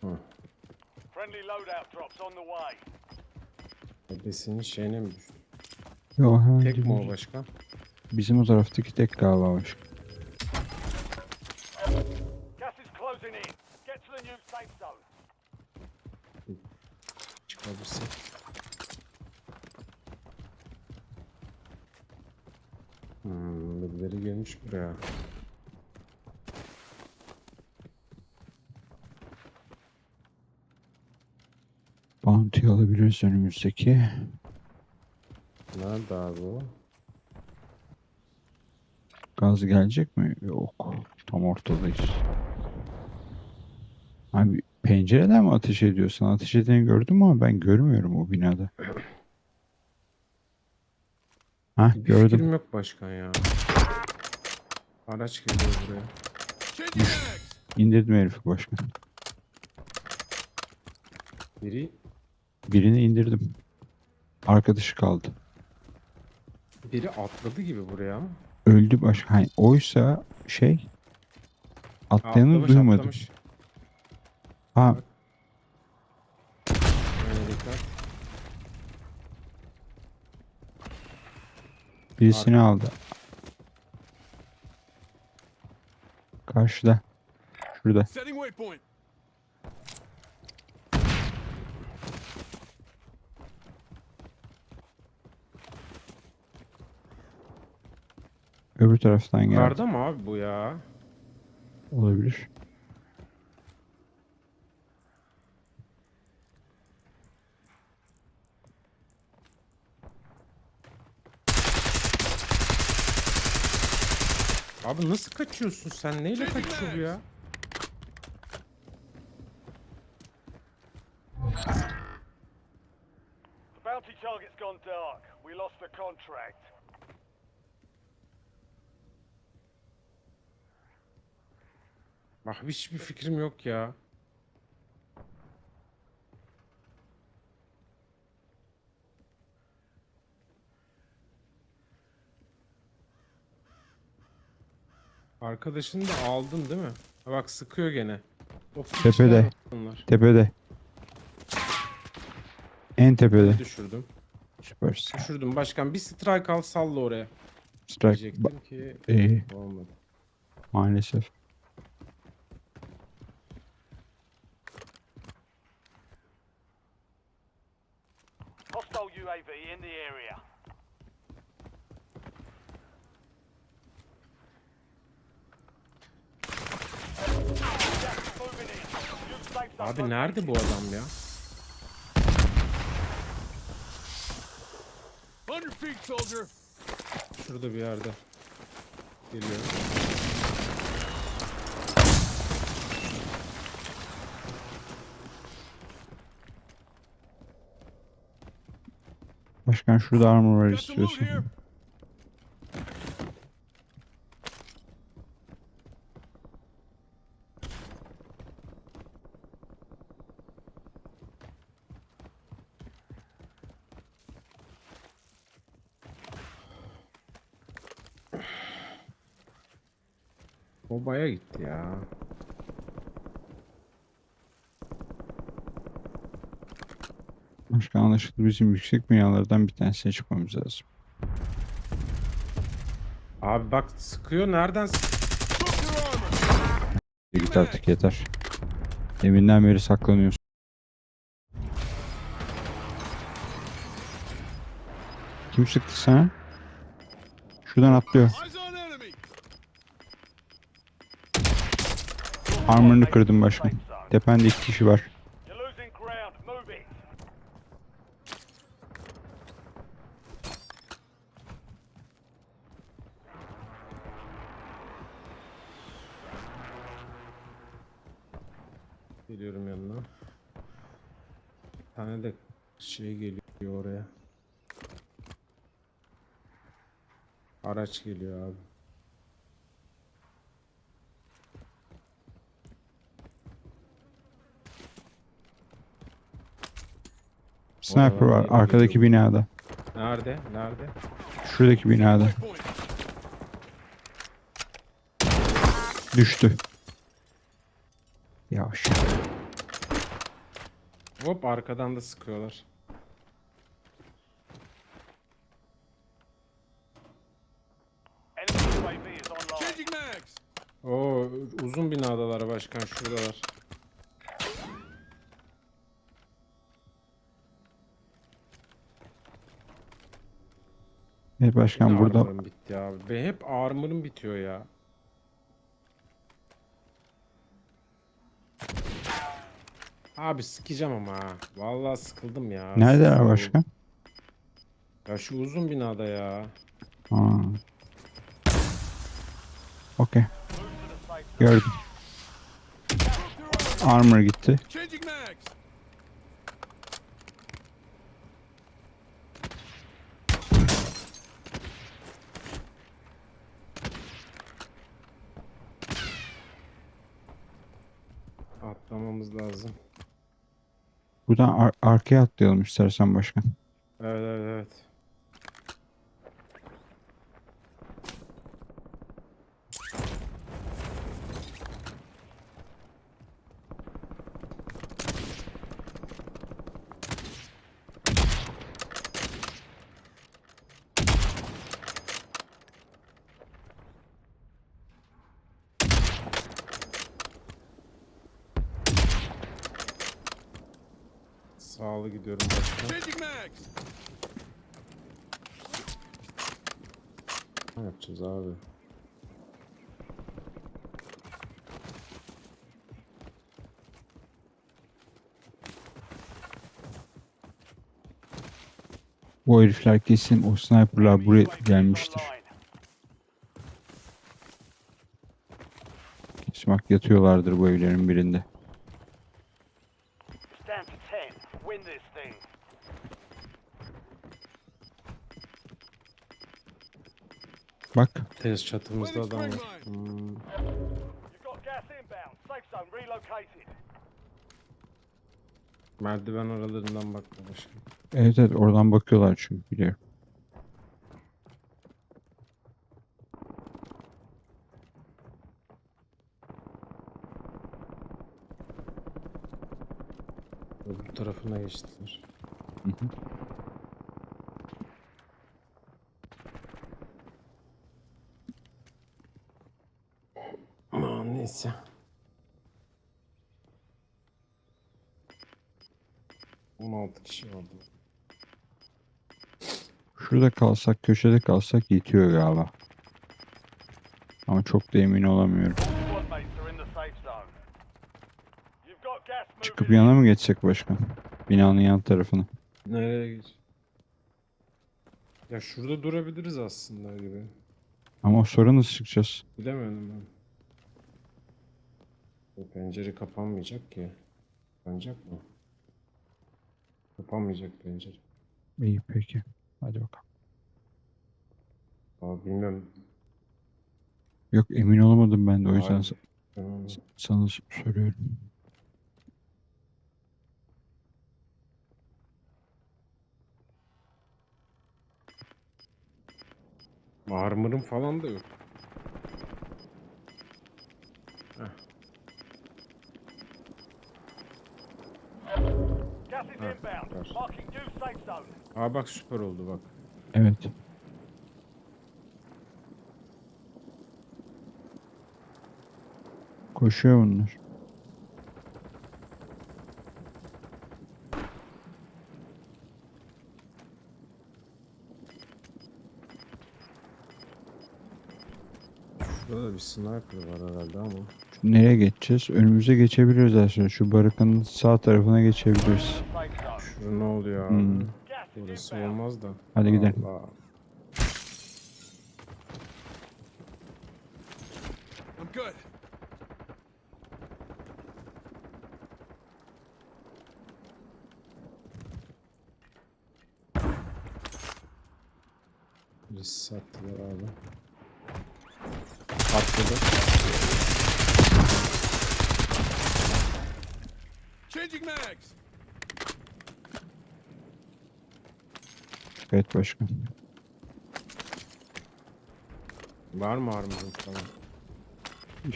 Friendly loadout drops on the way. Ebesinin şeyine mi düştü? Yo hemen Tek mi o başkan? Bizim o taraftaki tek galiba başka. Gas is closing in. Get to the new safe zone. Çıkabilirsin. Hmm, birileri gelmiş buraya. Bounty alabiliriz önümüzdeki. Nerede abi o? Gaz gelecek mi? Yok. Tam ortadayız. Abi pencereden mi ateş ediyorsun? Ateş edeni gördün mü ama ben görmüyorum o binada. Bir gördüm. fikrim yok başkan ya. Araç geliyor buraya. İndirdim herifi başkan. Biri, Birini indirdim. Arkadaşı kaldı. biri atladı gibi buraya. Öldü başkan. Hani oysa şey atlayanı Atlamış, duymadım. atlamış. Ha birisini aldı. Karşıda. Şurada. Öbür taraftan geldi. Yukarıda mı abi bu ya? Olabilir. Abi nasıl kaçıyorsun sen? Neyle kaçıyor bu ya? Bak hiçbir fikrim yok ya. Arkadaşını da aldın değil mi? Ha bak sıkıyor gene. O Tepede. Bunlar. Tepede. En tepede. Düşürdüm. Süpersin. Düşürdüm başkan. Bir strike al salla oraya. Strike. Diyecektim ki İyi. olmadı. Maalesef. İn the area. Abi nerede bu adam ya? On your feet, soldier. Şurada bir yerde. Geliyor. Başkan şurada armor var istiyorsun. here. O baya gitti ya. Başkan anlaşıldı bizim yüksek binalardan bir tanesine çıkmamız lazım. Abi bak sıkıyor. Nereden armor. Git artık yeter. Deminden beri saklanıyorsun. Kim sıktı sana? Şuradan atlıyor. Eyes on enemy. Armor'ını kırdım başkan. Tepende iki kişi var. Geliyorum yanına. Bir tane de şey geliyor oraya. Araç geliyor abi. Sniper var arkadaki binada. Nerede? Nerede? Şuradaki binada. Düştü. Yavaş. Hop arkadan da sıkıyorlar. Oo uzun binadalar başkan şuradalar. Evet başkan Yine burada armor'ım bitti abi. Be hep armor'ım bitiyor ya. Abi sıkacağım ama ha. Vallahi sıkıldım ya. neredeler Sıkıldım. başkan? Ya şu uzun binada ya. Aa. Okey. Gördüm. Armor gitti. Changing mags. Atlamamız lazım. Buradan ar- arkaya atlayalım istersen başkan. Evet evet evet. Sağlı gidiyorum mags. Ne yapacağız abi? Bu herifler kesin o sniperlar buraya gelmiştir. Kesin yatıyorlardır bu evlerin birinde. It's down to 10. Win this thing. Bak Tez çatımızda adam var. Hmm. Merdiven aralarından başkan. evet evet oradan bakıyorlar çünkü biliyorum. Öbür tarafına geçtiler. Hı hı. Neyse. On altı kişi vardı. Şurada kalsak köşede kalsak yetiyor galiba. Ama çok da emin olamıyorum. Çıkıp yana mı geçsek başkan? Binanın yan tarafına. Nereye geç? Ya şurada durabiliriz aslında gibi. Ama sonra nasıl çıkacağız? Bilemedim ben. Bu pencere kapanmayacak ki. Kapanacak mı? Kapanmayacak pencere. İyi peki. Hadi bakalım. Aa bilmiyorum. Yok emin olamadım ben de o yüzden Tamam. sana s- soruyorum. Armor'ım falan da yok. Zone. Aa bak süper oldu bak. Evet. Koşuyor bunlar. Şurada da bir sniper var herhalde ama. Nereye geçeceğiz? Önümüze geçebiliriz aslında. Şu barakanın sağ tarafına geçebiliriz. Şurada ne oluyor abi? Hmm. Burası olmaz da. Hadi gidelim. Allah. I'm good. Birisi sattılar abi. Patladı. Changing mags. başka et başka. Var mı armorun falan?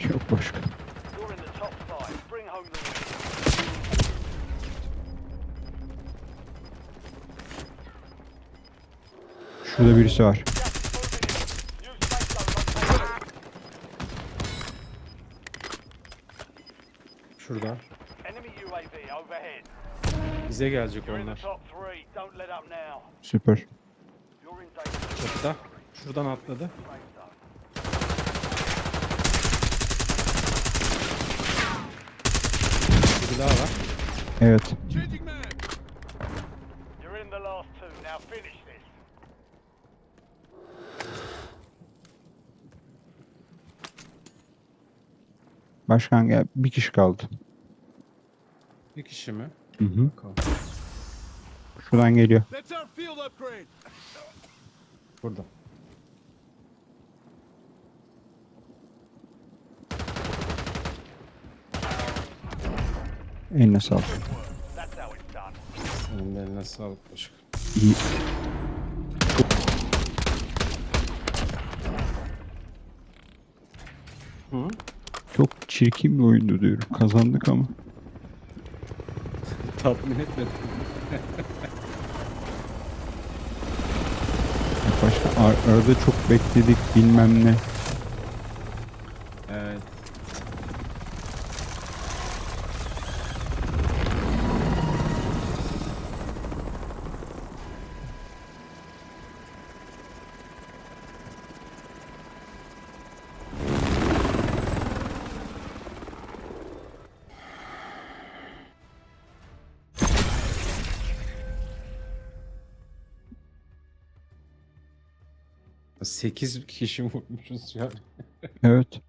Yok başka. You're in the top five. Bring home the win. Şurada birisi var. Just four minutes. Use safe zone location. Şurada. Enemy UAV overhead. Bize gelecek You're in the onlar. top three. Don't let up now. Süper. You're in danger. Çatıda. Şuradan atladı. Biri daha var. Evet. Changing mag. You're in the last two. Now finish this. Başkan gel. Bir kişi kaldı. Bir kişi mi? Hı hı. Bakalım. Şuradan geliyor. Burada. Eline sağlık. De eline sağlık başkan. İyi. Hı? Çok çirkin bir oyundu diyorum. Kazandık ama. Tatmin etmedi. Başka ar- arada çok bekledik bilmem ne. 8 kişi vurmuşuz yani. evet.